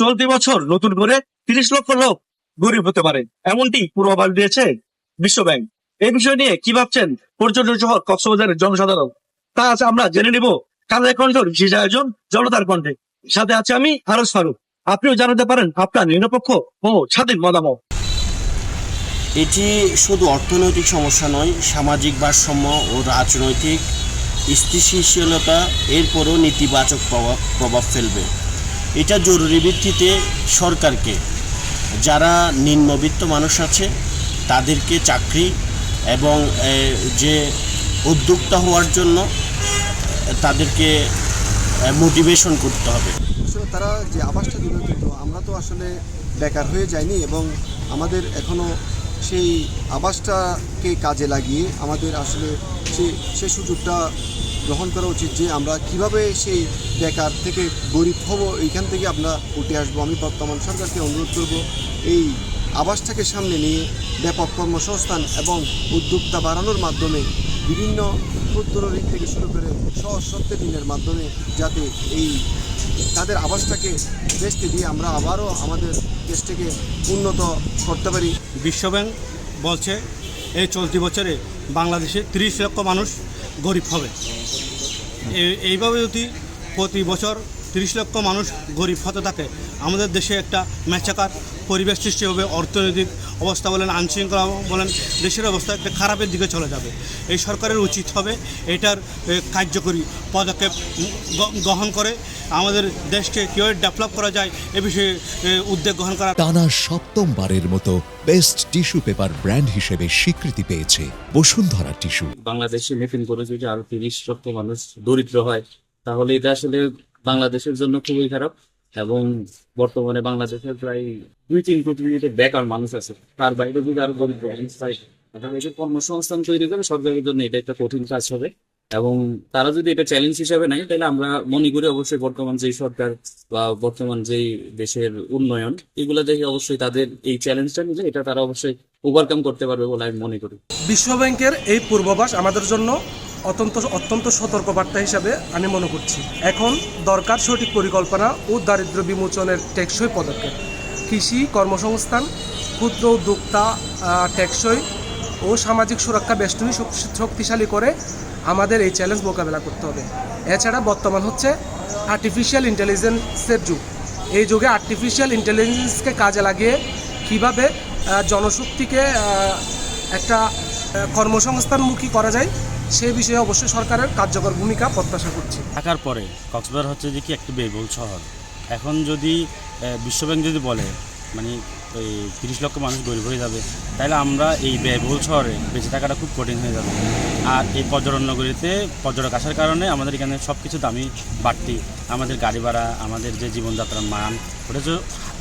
চলতি বছর নতুন করে তিরিশ লক্ষ লোক গরিব হতে পারে। এমনটি পূর্বাভাস দিয়েছে বিশ্ব ব্যাংক। এই বিষয় নিয়ে কি ভাবছেন পর্যটন শহর কক্সবাজারের জনসাধারণ? তা আজ আমরা জেনে নিব কালের কণ্ঠর বিশেষ আয়োজন জনতার কণ্ঠে। সাথে আছে আমি হারস ফারুক। আপনিও জানাতে পারেন আপনার নিরপেক্ষ ও স্বাধীন মতামত। এটি শুধু অর্থনৈতিক সমস্যা নয়, সামাজিক ভারসাম্য ও রাজনৈতিক স্থিতিশীলতা, এরপরও নেতিবাচক প্রভাব প্রভাব ফেলবে। এটা জরুরি ভিত্তিতে সরকারকে। যারা নিম্নবিত্ত মানুষ আছে, তাদেরকে চাকরি এবং যে উদ্যোক্তা হওয়ার জন্য তাদেরকে মোটিভেশন করতে হবে। আসলে তারা যে আবাসটা দিল কিন্তু আমরা তো আসলে বেকার হয়ে যাইনি এবং আমাদের এখনও সেই আবাসটাকে কাজে লাগিয়ে আমাদের আসলে সে সুযোগটা গ্রহণ করা উচিত যে আমরা কীভাবে সেই বেকার থেকে গরিব হব, এইখান থেকে আমরা উঠে আসব। আমি বর্তমান সরকারকে অনুরোধ করব, এই আবাসটাকে সামনে নিয়ে ব্যাপক কর্মসংস্থান এবং উদ্যোক্তা বাড়ানোর মাধ্যমে বিভিন্ন ক্ষুদ্র ঋণ থেকে শুরু করে সহজ ঋণের মাধ্যমে যাতে এই তাদের আবাসটাকে দেশকে দিয়ে আমরা আবারও আমাদের দেশটাকে উন্নত করতে পারি। বিশ্বব্যাংক বলছে, এই চলতি বছরে বাংলাদেশে তিরিশ লক্ষ মানুষ গরিব হবে। এইভাবে যদি প্রতি বছর তিরিশ লক্ষ মানুষ গরিব হতে থাকে। আমাদের দেশে একটা মেচাকার পরিবেশ সৃষ্টি হবে অর্থনৈতিক অবস্থা বলেন আইনশৃঙ্খলা বলেন দেশের অবস্থা একটা খারাপের দিকে চলে যাবে। এই সরকারের উচিত হবে এটার কার্যকরী পদক্ষেপ গ্রহণ করে আমাদের দেশকে কীভাবে ডেভেলপ করা যায় এ বিষয়ে উদ্যোগ গ্রহণ করা টানা সপ্তমবারের মতো বেস্ট টিস্যু পেপার ব্র্যান্ড হিসেবে স্বীকৃতি পেয়েছে বসুন্ধরা টিস্যু। বাংলাদেশে মেফিন করে যদি আরও তিরিশ লক্ষ মানুষ দরিদ্র হয় তাহলে এটা আসলে বাংলাদেশের জন্য খুবই খারাপ এবং বর্তমানে বাংলাদেশের প্রায় দুই তিন কোটি বেকার মানুষ আছে, তার বাইরে যদি আরও তাহলে কর্মসংস্থান তৈরি করে সরকারের জন্য এটা একটা কঠিন কাজ হবে। এবং তারা যদি এটা চ্যালেঞ্জ হিসাবে নেয়, তাহলে আমরা মনে করি অবশ্যই বর্তমান যেই সরকার বা বর্তমান যেই দেশের উন্নয়ন, এগুলো দেখে অবশ্যই তাদের এই চ্যালেঞ্জটা নিলে এটা তারা অবশ্যই ওভারকাম করতে পারবে বলে আমি মনে করি। বিশ্বব্যাংকের এই পূর্বাভাস আমাদের জন্য অত্যন্ত অত্যন্ত সতর্কবার্তা হিসাবে আমি মনে করছি। এখন দরকার সঠিক পরিকল্পনা ও দারিদ্র বিমোচনের টেকসই পদক্ষেপ। কৃষি কর্মসংস্থান, ক্ষুদ্র উদ্যোক্তা টেকসই ও সামাজিক সুরক্ষা বেষ্টনী শক্তিশালী করে আমাদের এই চ্যালেঞ্জ মোকাবেলা করতে হবে। এছাড়া বর্তমান হচ্ছে আর্টিফিশিয়াল ইন্টেলিজেন্সের যুগ। এই যুগে আর্টিফিশিয়াল ইন্টেলিজেন্সকে কাজে লাগিয়ে কীভাবে জনশক্তিকে একটা কর্মসংস্থানমুখী করা যায় সেই বিষয়ে অবশ্যই সরকারের কার্যকর ভূমিকা প্রত্যাশা করছি। থাকার পরে কক্সবাজার হচ্ছে যে কি একটি ব্যয়বহুল শহর। এখন যদি বিশ্বব্যাংক যদি বলে মানে এই তিরিশ লক্ষ মানুষ গরিব হয়ে যাবে, তাহলে আমরা এই ব্যয়বহুল শহরে বেঁচে থাকাটা খুব কঠিন হয়ে যাবে। আর এই পর্যটন নগরীতে পর্যটক আসার কারণে আমাদের এখানে সব কিছু দামি বাড়তি, আমাদের গাড়ি ভাড়া, আমাদের যে জীবনযাত্রার মান, ওটা হচ্ছে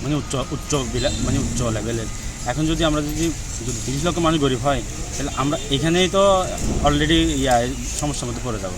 মানে উচ্চ উচ্চ মানে উচ্চ লেভেলের এখন যদি আমরা যদি তিরিশ লক্ষ মানুষ গরিব হয়, তাহলে আমরা এখানেই তো অলরেডি ইয়া, সমস্যার মধ্যে পড়ে যাব।